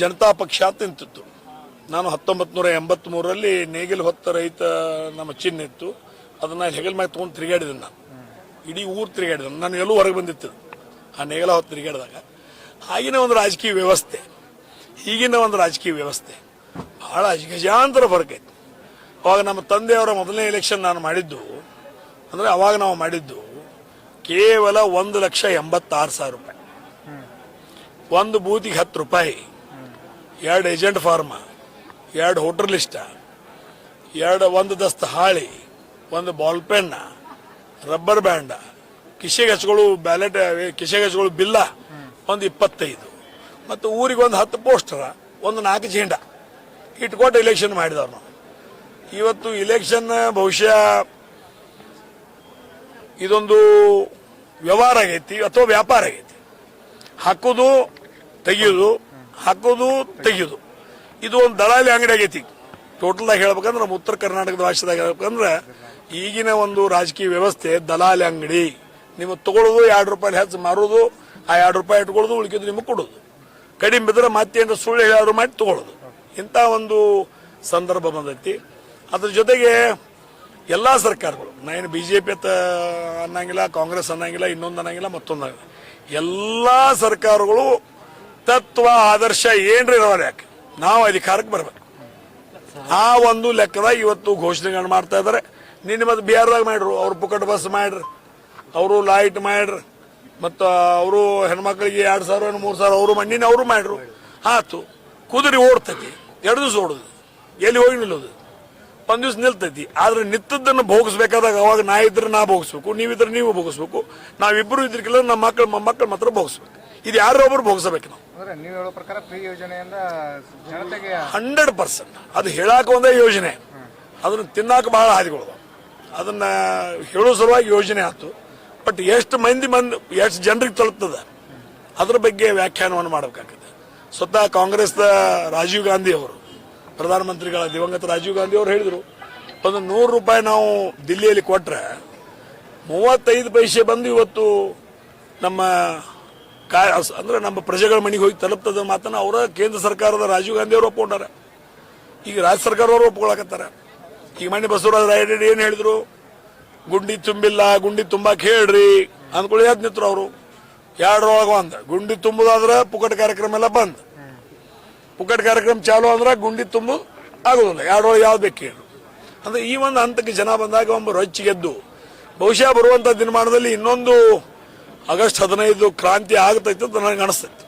ಜನತಾ ಪಕ್ಷ ಅಂತ ನಾನು ಹತ್ತೊಂಬತ್ತು ನೂರ ಎಂಬತ್ಮೂರರಲ್ಲಿ ನೇಗಿಲು ಹೊತ್ತ ರೈತ ನಮ್ಮ ಚಿಹ್ನೆ ಇತ್ತು. ಅದನ್ನ ಹೆಗಲ್ ಮ್ಯಾಗ ತೊಗೊಂಡು ತಿರುಗಾಡಿದೆ ನಾನು. ಇಡೀ ಊರು ತಿರುಗಾಡಿದೆ ನಾನು ಎಲ್ಲೂ ಹೊರಗೆ ಬಂದಿತ್ತು. ಆ ನೇಗಲ ಹೊತ್ತು ತಿರುಗಾಡಿದಾಗ ಆಗಿನ ಒಂದು ರಾಜಕೀಯ ವ್ಯವಸ್ಥೆ, ಈಗಿನ ಒಂದು ರಾಜಕೀಯ ವ್ಯವಸ್ಥೆ ಬಹಳ ಗಜಾಂತರ ಫರ್ಕ್ ಐತಿ. ಅವಾಗ ನಮ್ಮ ತಂದೆಯವರ ಮೊದಲನೇ ಎಲೆಕ್ಷನ್ ನಾನು ಮಾಡಿದ್ದು, ಅಂದ್ರೆ ಅವಾಗ ನಾವು ಮಾಡಿದ್ದು ಕೇವಲ ಒಂದು ಲಕ್ಷ ಎಂಬತ್ತಾರು ಸಾವಿರ ರೂಪಾಯಿ. ಒಂದು ಬೂತಿಗೆ ಹತ್ತು ರೂಪಾಯಿ. ಎರಡು ಏಜೆಂಟ್ ಫಾರ್ಮ, ಎರಡು ಹೋಟೆಲ್ ಲಿಸ್ಟ, ಎರಡು ಒಂದು ದಸ್ತ ಹಾಳಿ, ಒಂದು ಬಾಲ್ ಪೆನ್ನ ರಬ್ಬರ್ ಬ್ಯಾಂಡ ಕಿಸೆಗೆ ಬ್ಯಾಲೆಟ್ ಕಿಸೆಗೆ ಹಚ್ಕೊಳ್ಳು ಬಿಲ್ಲ, ಒಂದು ಇಪ್ಪತ್ತೈದು. ಮತ್ತು ಊರಿಗೆ ಒಂದು ಹತ್ತು ಪೋಸ್ಟರ, ಒಂದು ನಾಲ್ಕು ಜೀಂಡ ಇಟ್ಕೊಟ್ಟು ಇಲೆಕ್ಷನ್ ಮಾಡಿದವ್ರು ನಾವು. ಇವತ್ತು ಇಲೆಕ್ಷನ್ ಬಹುಶಃ ಇದೊಂದು ವ್ಯವಹಾರ ಆಗೈತಿ ಅಥವಾ ವ್ಯಾಪಾರ ಆಗೈತಿ. ಹಾಕೋದು, ತೆಗಿಯೋದು ಹಾಕೋದು ತೆಗಿಯೋದು. ಇದು ಒಂದು ದಳಾಲಿ ಅಂಗಡಿ ಆಗೈತಿ. ಟೋಟಲ್ ಆಗಿ ಹೇಳ್ಬೇಕಂದ್ರೆ ನಮ್ಮ ಉತ್ತರ ಕರ್ನಾಟಕದ ಭಾಷೆದಾಗ ಹೇಳ್ಬೇಕಂದ್ರೆ ಈಗಿನ ಒಂದು ರಾಜಕೀಯ ವ್ಯವಸ್ಥೆ ದಲಾಲಿ ಅಂಗಡಿ. ನಿಮಗೆ ತಗೊಳ್ಳೋದು ಎರಡು ರೂಪಾಯಿ ಹೆಚ್ಚು ಮಾರೋದು, ಆ ಎರಡು ರೂಪಾಯಿ ಇಟ್ಕೊಳ್ಳೋದು ಉಳಿಕಿದ್ದು ನಿಮಗೆ ಕೊಡೋದು. ಕಡಿಮೆ ಬಿದ್ದರೆ ಮತ್ತೇನು ಸುಳ್ಳು ಹೇಳೋರು ಮಾಡಿ ತಗೊಳ್ಳೋದು ಇಂಥ ಒಂದು ಸಂದರ್ಭ ಬಂದೈತಿ. ಅದ್ರ ಜೊತೆಗೆ ಎಲ್ಲ ಸರ್ಕಾರಗಳು, ನಾನು ಬಿ ಜೆ ಪಿ ಅನ್ನಂಗಿಲ್ಲ, ಕಾಂಗ್ರೆಸ್ ಅನ್ನಂಗಿಲ್ಲ, ಇನ್ನೊಂದು ಅನ್ನಂಗಿಲ್ಲ, ಮತ್ತೊಂದು ಅನ್ನಂಗಿಲ್ಲ. ಎಲ್ಲ ಸರ್ಕಾರಗಳು ತತ್ವ, ಆದರ್ಶ ಏನ್ರಿ ಇರೋರು ಯಾಕೆ? ನಾವು ಅಧಿಕಾರಕ್ಕೆ ಬರ್ಬೇಕು. ಆ ಒಂದು ಲೆಕ್ಕದಾಗ ಇವತ್ತು ಘೋಷಣೆಗಳು ಮಾಡ್ತಾ ಇದಾರೆ. ನಿನ್ನೆ ಮತ್ತೆ ಬಿಹಾರದಾಗ ಮಾಡ್ರು ಅವ್ರು ಪುಕಟ್ ಬಸ್ ಮಾಡ್ರಿ ಅವರು ಲೈಟ್ ಮಾಡ್ರಿ ಮತ್ತು ಅವರು ಹೆಣ್ಮಕ್ಳಿಗೆ ಎರಡು ಸಾವಿರ, ಮೂರು ಸಾವಿರ ಅವರು ಮಣ್ಣಿನ ಅವರು ಮಾಡ್ರು ಆತು, ಕುದುರೆ ಓಡ್ತೈತಿ. ಎರಡು ದಿವಸ ಓಡುದು. ಎಲ್ಲಿ ಹೋಗಿ ನಿಲ್ಲೋದು? ಒಂದು ದಿವ್ಸ ನಿಲ್ತೈತಿ. ಆದ್ರೆ ನಿತ್ತದ್ದನ್ನು ಭೋಗಿಸ್ಬೇಕಾದಾಗ ಅವಾಗ ನಾ ಇದ್ರೆ ನಾ ಭೋಗಿಸ್ಬೇಕು, ನೀವಿದ್ರೆ ನೀವು ಭೋಗಿಸ್ಬೇಕು ನಾವಿಬ್ಬರು ಇದ್ರಿಕ್ಕಿಲ್ಲ ನಮ್ಮ ಮಕ್ಕಳು ಮೊಮ್ಮಕ್ಕಳು ಮಾತ್ರ ಭೋಗಿಸ್ಬೇಕು. ಇದು ಯಾರೋ ಒಬ್ರು ಭೋಗಿಸ್ಬೇಕು ನಾವು. ಅಂದ್ರೆ ನೀವು ಹೇಳೋ ಪ್ರಕಾರ ಫ್ರೀ ಯೋಜನೆಯಿಂದ ಜನತೆಗೆ ಹಂಡ್ರೆಡ್ ಪರ್ಸೆಂಟ್. ಅದು ಹೇಳಾಕ ಒಂದೇ ಯೋಜನೆ. ಅದನ್ನ ತಿನ್ನಾಕ ಬಹಳ ಹಾದಿಗಳು. ಅದನ್ನ ಹೇಳೋ ಸಲುವಾಗಿ ಯೋಜನೆ ಆಯ್ತು ಬಟ್ ಎಷ್ಟು ಮಂದಿ ಮಂದಿ ಎಷ್ಟು ಜನರಿಗೆ ತಲುಪ್ತದ? ಅದ್ರ ಬಗ್ಗೆ ವ್ಯಾಖ್ಯಾನವನ್ನು ಮಾಡಬೇಕಾಗ್ತದೆ. ಸ್ವತಃ ಕಾಂಗ್ರೆಸ್ದ ರಾಜೀವ್ ಗಾಂಧಿ ಅವರು ಪ್ರಧಾನಮಂತ್ರಿಗಳ ದಿವಂಗತ ರಾಜೀವ್ ಗಾಂಧಿ ಅವರು ಹೇಳಿದರು ಒಂದು ನೂರು ರೂಪಾಯಿ ನಾವು ದಿಲ್ಲಿಯಲ್ಲಿ ಕೊಟ್ರೆ ಮೂವತ್ತೈದು ಪೈಸೆ ಬಂದು ಇವತ್ತು ನಮ್ಮ ಅಂದ್ರೆ ನಮ್ಮ ಪ್ರಜೆಗಳ ಮನೆಗೆ ಹೋಗಿ ತಲುಪ್ತದ ಮಾತನ್ನ ಅವರ ಕೇಂದ್ರ ಸರ್ಕಾರದ ರಾಜೀವ್ ಗಾಂಧಿ ಅವರು ಒಪ್ಕೊಂಡಾರ. ಈಗ ರಾಜ್ಯ ಸರ್ಕಾರವರು ಒಪ್ಕೊಳಕತ್ತಾರ. ಈಗ ಮನೆ ಬಸವರಾಜ ರಾಯರೆಡ್ಡಿ ಏನ್ ಹೇಳಿದ್ರು? ಗುಂಡಿ ತುಂಬಿಲ್ಲ, ಗುಂಡಿ ತುಂಬಾಕ್ ಹೇಳ್ರಿ ಅಂದ್ಕೊಳ್ಳಿ ಯಾವ್ದು ನಿಂತರು ಅವರು. ಎರಡರೊಳಗ ಒಂದ್. ಗುಂಡಿ ತುಂಬುದಾದ್ರ ಪುಕಟ್ ಕಾರ್ಯಕ್ರಮ ಎಲ್ಲ ಬಂದ್. ಪುಕಟ್ ಕಾರ್ಯಕ್ರಮ ಚಾಲು ಅಂದ್ರ ಗುಂಡಿ ತುಂಬು ಆಗೋದಿಲ್ಲ. ಎರಡರೊಳಗೆ ಯಾವ್ದು ಬೇಕು ಹೇಳು ಅಂದ್ರೆ ಈ ಒಂದು ಹಂತಕ್ಕೆ ಜನ ಬಂದಾಗ ಒಬ್ಬ ರೊಚ್ಚಿಗೆದ್ದು. ಬಹುಶಃ ಬರುವಂತ ದಿನಮಾನದಲ್ಲಿ ಇನ್ನೊಂದು ಆಗಸ್ಟ್ ಹದಿನೈದು ಕ್ರಾಂತಿ ಆಗತೈತೆ ಅಂತ ನನಗೆ ಅನಿಸ್ತೈತೆ.